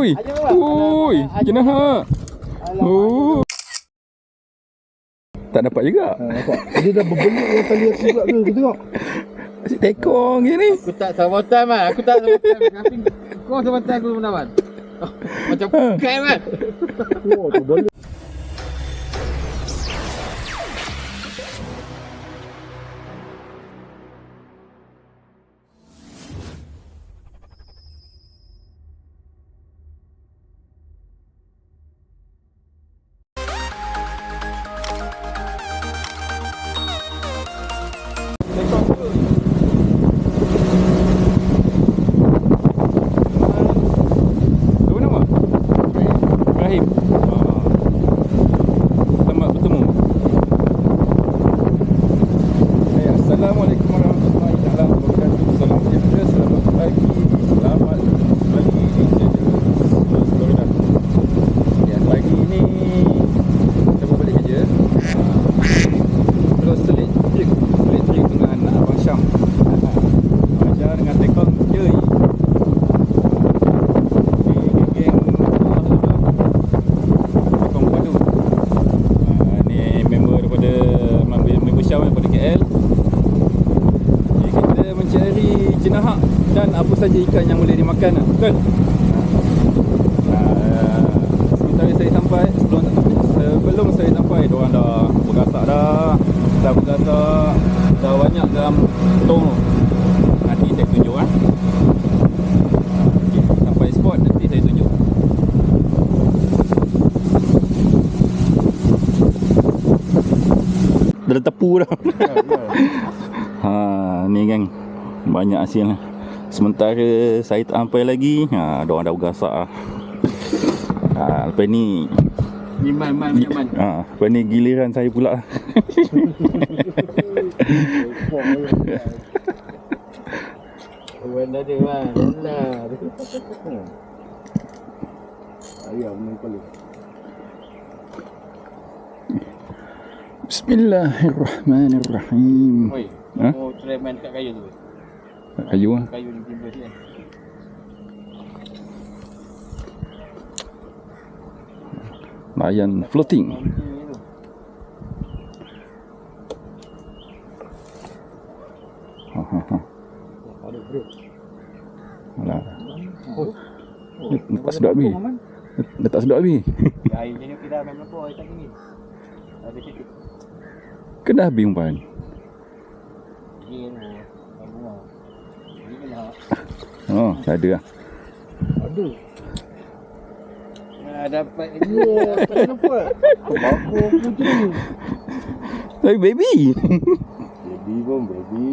Ui. Ui. Jenah ha. Oh. Tak dapat juga. Ha, nampak? Dia dah berbelit dengan tali atas pula tu. Kau tengok. Asyik tekong gini. Aku tak sabotan man. Aku tak sabotan. Tapi kau sabotan aku mana man? Oh, macam bukan man. Oh, terbalik. Apa saja ikan yang boleh dimakan lah. Betul? Ah, Sementara saya sampai sebelum sebelum saya sampai diorang dah bergasak dah. Dah bergasak dah banyak dalam tong. Tu nanti saya tunjuk kan okay, sampai spot nanti saya tunjuk. Dah tepu dah. Ha ni geng. Banyak hasil sementara saya tak sampai lagi ha diorang dah bergasak ah ha, lepas ni Ni man man punya man. ha lepas ni giliran saya pula Wan ada man. Alah. Ayam ni paling. Bismillahirrahmanirrahim Oi. Ha? Oh, try man kat kayu tu. Kayu lah Kayu ni timbul dia. Layan floating ha, ha, ha. Ada bro. Alah. Oh. Dia, dia tak sedap habis dia, dia tak sedap habis Air macam ni kita main air tak ni. Ada sikit. Ke dah habis umpan Gin. Bunga. Oh tak ada lah Ada. Mana dapat ni? Ya, tak nampak. Bagus aku je. Tapi baby Baby pun baby.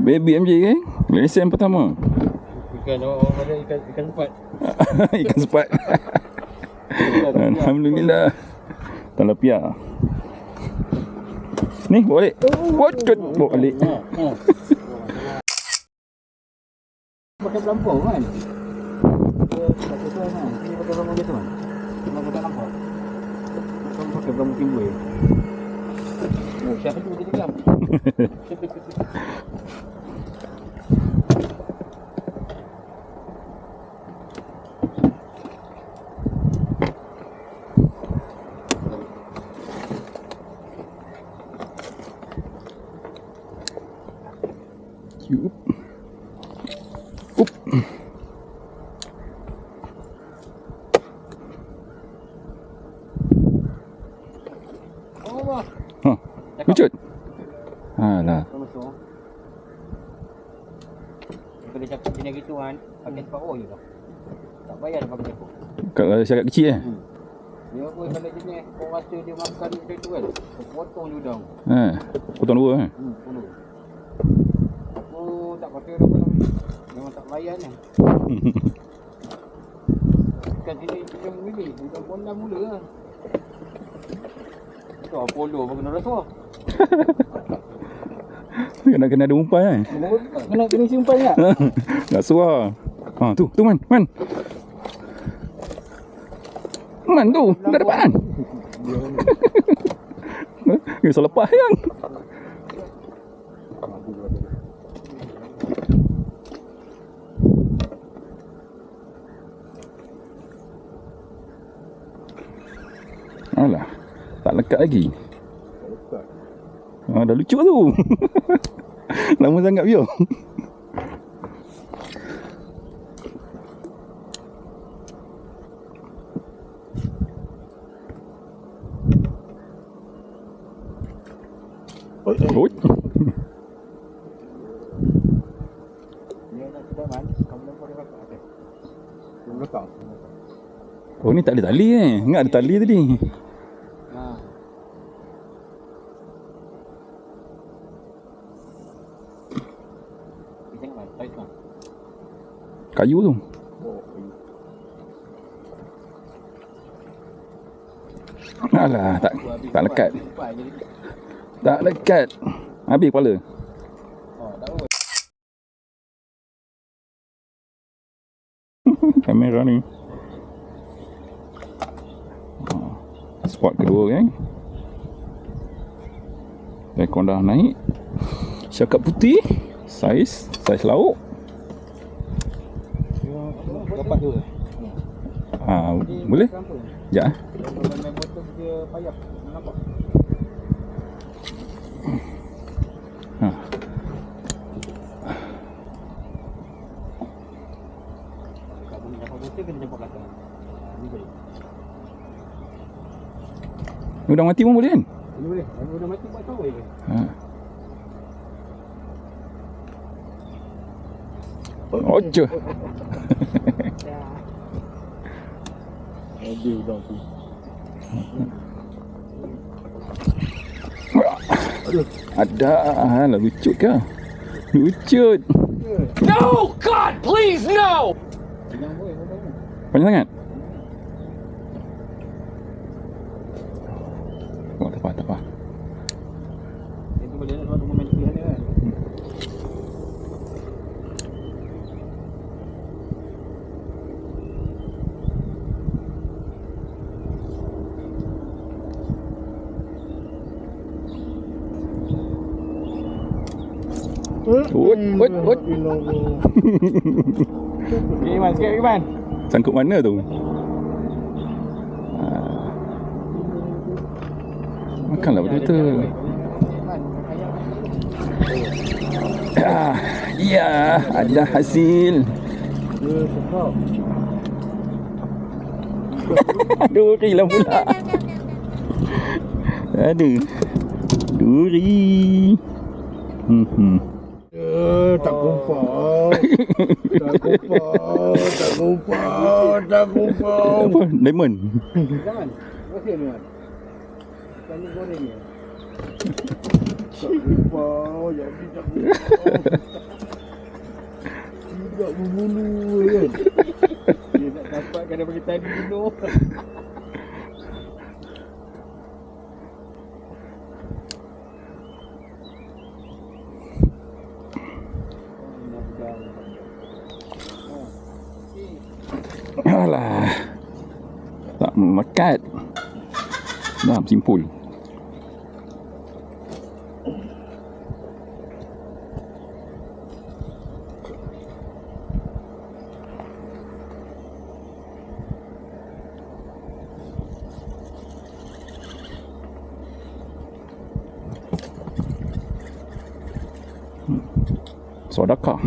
Baby MJ kan Lesen pertama Ikan orang ada ikan ikan sepat. Ikan sepat Alhamdulillah Talapia Ni bawa balik Wacut Bawa balik Ha. Pakai pelampau kan? Pakai tu kan? Ini pakai pelampau biasa? Cuma kau tak nampak. Kau pakai pelampau timbul. Oh, siapa tu dia? Yup. Up. Oh, wah. Ha. Lucut. Alah. Kau masuk. Kalau dia cakap jenis gitu kan, pakai separuh je kau. Tak payah dah pakai separuh. Kalau syarat kecil eh. Dia apa kalau jenis kau rasa dia makan macam tu kan, kau potong je udang. Ha. Potong dua eh. Hmm, puluh. Aku tak pakai dah ni. Memang tak layan lah. Kat sini macam ni, bukan pondam mula lah. Tu Apollo pun kena rasuah. Kena kena ada umpan kan? Kena kena si umpan tak? Ya? Nak suar. Ha, tu, tu man, man. Man tu, dah dapat kan? Ya, salah lepas kan? Alah, tak lekat lagi. Ah, dah lucu tu. Lama sangat biar. Oi, oi. Oi. Belakang. Oh ni tak ada tali eh. Ingat ada tali tadi. Ha. Jangan man. Tight man. Kayu. Alah, tak tak lekat. Tak lekat. Habis kepala. Kamera ni. Spot kedua kan. Rekon dah naik. Cakap putih. Saiz. Saiz lauk. Ha, boleh? Sekejap eh. Dia payah. Nampak? Ha. Boleh dapat motor kena jumpa belakang. Ini baik. Ni dah mati pun boleh kan? Boleh. Kalau dah mati buat tahu je. Ha. Ojo. Udang tu. Ada lah lucut ke? Lucut. No! God, please, no! Panjang sangat? Ut, ut, ut. Okay, Iman. Sikit, Iman. Sangkut mana tu? Makanlah betul-betul. Ah, ya, ada hasil. Duri lah pula. Aduh. Duri. Hmm, hmm. Eh, tak kumpul. Tak kumpul. Tak kumpul. Tak kumpul. Apa? Diamond. Jangan. Masih Man. Tanya goreng ni. Tak kumpul. Jadi tak kumpul. Tidak berbulu kan. Dia nak dapatkan daripada tadi dulu. Alah. Melekat. Dah simpul. Hmm. Sodakah.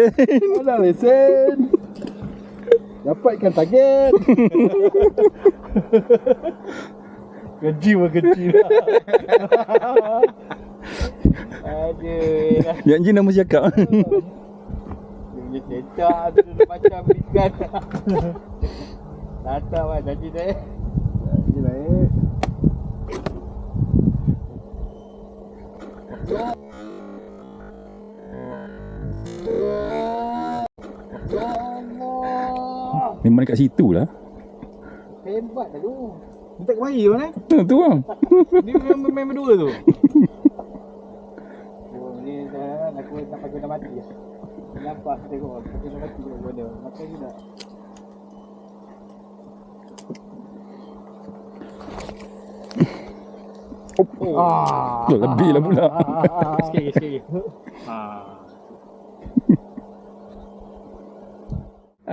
Mana lesen? Dapatkan target. Keji pun keji lah. Aduh. Janji nama cakap. Dia punya cecak tu macam ikan. Datang kan janji dia. Jadi naik. Memang dekat situ lah. Hebat dah tu. Ni tak kemari mana? Ha, tu lah. Dia memang main berdua tu. Oh, ni dah aku nak pakai dah mati. Kenapa tengok pakai dah mati dia benda. Makan ni dah. Oh. Ah. lebih lah pula. Sikit lagi, sikit lagi. Ah.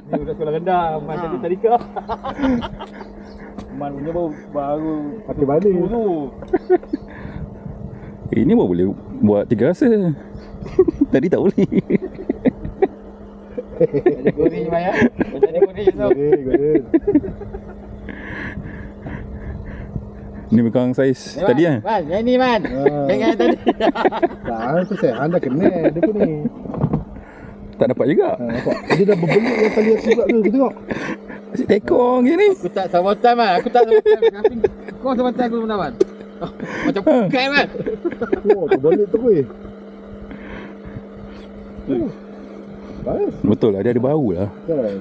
Ni budak sekolah rendah, Man Ha. tadi tadika. Man punya baru baru Pakai balik. tu. Ini baru boleh buat tiga rasa. Tadi tak boleh. Ada goreng je Maya. Ada goreng tu. Goreng, goreng. Ni bukan saiz tadi kan? Man, yang ni man. Ah. Yang yang tadi. Tak, tu saya anda kena dia pun ni. Tak dapat juga. Ha, nampak? Dia dah berbelit yang tali atas pula tu, kau tengok. Asyik tekong je ni. Aku tak sabotan man. Aku tak sabotan. Tapi kau sabotan aku benar man. Oh, Macam bukan man. Oh, terbelit tu weh. Baik, Betul lah, dia ada bau lah. kan?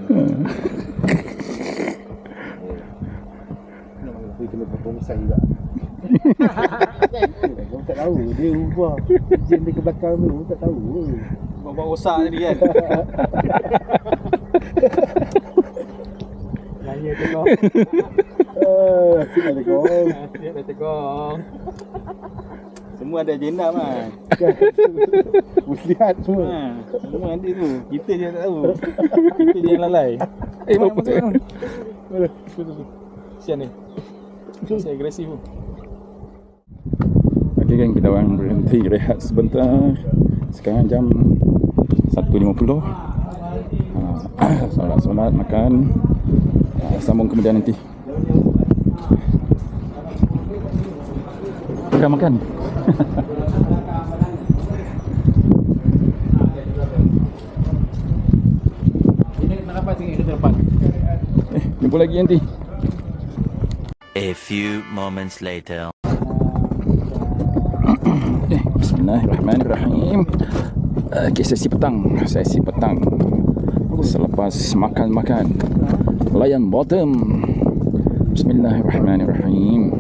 Kena potong misai juga. Kau tak tahu, dia ubah. Jen dia ke belakang tu, kau tak tahu. Bawa rosak tadi kan. Nanya tu kau. Ah, sini ada kau. Asyik tegong. Semua ada agenda man. Muslihat semua. Ha, semua ada tu. Kita je tak tahu. Kita je yang lalai. Eh, apa tu? Sian ni. Saya agresif tu. Okey kan, kita orang berhenti rehat sebentar. Sekarang jam 1.50. Ha, solat-solat, makan. Ha, sambung kemudian nanti. Makan, makan. Eh, jumpa lagi nanti. A few moments later. Eh, Bismillahirrahmanirrahim. Okey, sesi petang. Sesi petang. Selepas makan-makan. Layan bottom. Bismillahirrahmanirrahim.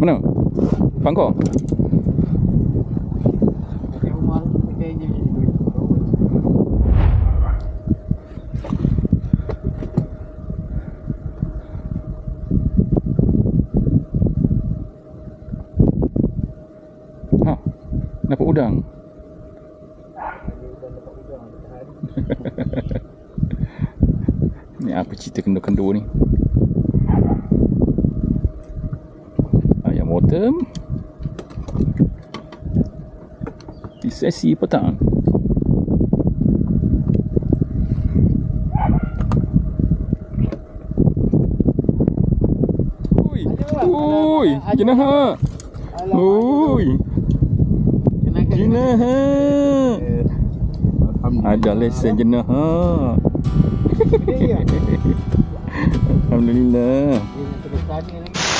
Mana? Pangkor? Ha. Dapat udang. ni apa cerita kendo-kendo ni? Ayam bottom. Sesi petang. Ui. Ui, jenaha. Ui, jenaha. Ada lesen jenaha. Alhamdulillah. Dia